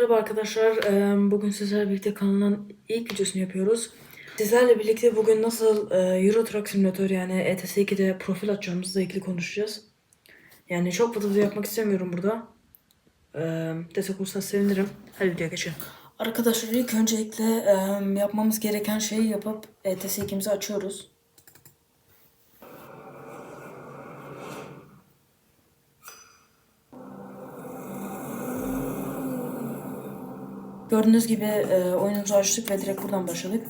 Merhaba arkadaşlar. Bugün sizlerle birlikte kanalın ilk videosunu yapıyoruz. Sizlerle birlikte bugün nasıl Euro Truck Simulator yani E ETS2'de profil açacağımızla ilgili konuşacağız. Yani çok fazla video yapmak istemiyorum burada. Destek olursa sevinirim. Hadi videoya geçelim. Arkadaşlar ilk öncelikle yapmamız gereken şeyi yapıp E ETS2'mizi açıyoruz. Gördüğünüz gibi e, oyunumuzu açtık ve direkt buradan başladık.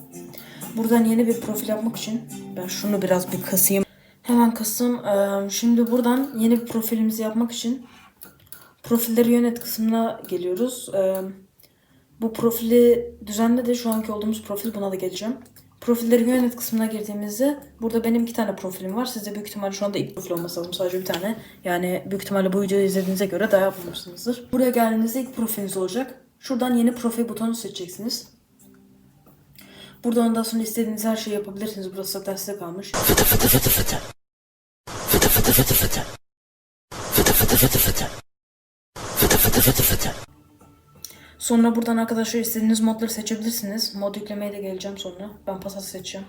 Buradan yeni bir profil yapmak için ben şunu biraz bir kasayım. Hemen kastım. E, şimdi buradan yeni bir profilimizi yapmak için profilleri yönet kısmına geliyoruz. E, bu profili düzenle de şu anki olduğumuz profil buna da geleceğim. Profilleri yönet kısmına girdiğimizde burada benim iki tane profilim var. Sizde büyük ihtimalle şu anda ilk profil olması lazım. Sadece bir tane. Yani büyük ihtimalle bu videoyu izlediğinize göre daha yapmamışsınızdır. Buraya geldiğinizde ilk profiliniz olacak. Şuradan yeni profil butonu seçeceksiniz. Burada ondan sonra istediğiniz her şeyi yapabilirsiniz. Burası zaten size kalmış. Sonra buradan arkadaşlar istediğiniz modları seçebilirsiniz. Mod yüklemeye de geleceğim sonra. Ben Passat seçeceğim.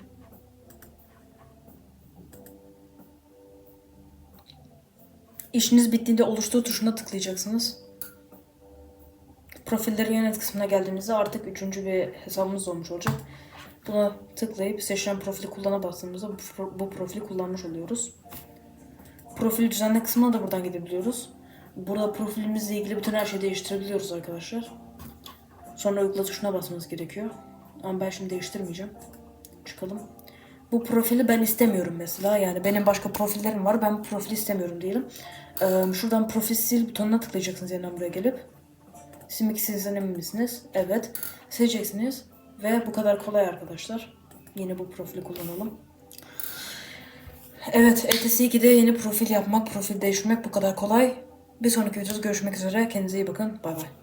İşiniz bittiğinde oluştur tuşuna tıklayacaksınız. Profilleri yönet kısmına geldiğimizde artık üçüncü bir hesabımız olmuş olacak. Buna tıklayıp seçilen profili kullana bastığımızda bu, pro- bu profili kullanmış oluyoruz. Profil düzenle kısmına da buradan gidebiliyoruz. Burada profilimizle ilgili bütün her şeyi değiştirebiliyoruz arkadaşlar. Sonra uygula tuşuna basmanız gerekiyor. Ama ben şimdi değiştirmeyeceğim. Çıkalım. Bu profili ben istemiyorum mesela. Yani benim başka profillerim var. Ben bu profili istemiyorum diyelim. Ee, şuradan profil sil butonuna tıklayacaksınız yeniden buraya gelip. Simik sizden emin misiniz? Evet. Sileceksiniz. Ve bu kadar kolay arkadaşlar. Yine bu profili kullanalım. Evet, ETS 2'de yeni profil yapmak, profil değiştirmek bu kadar kolay. Bir sonraki videoda görüşmek üzere. Kendinize iyi bakın. Bay bay.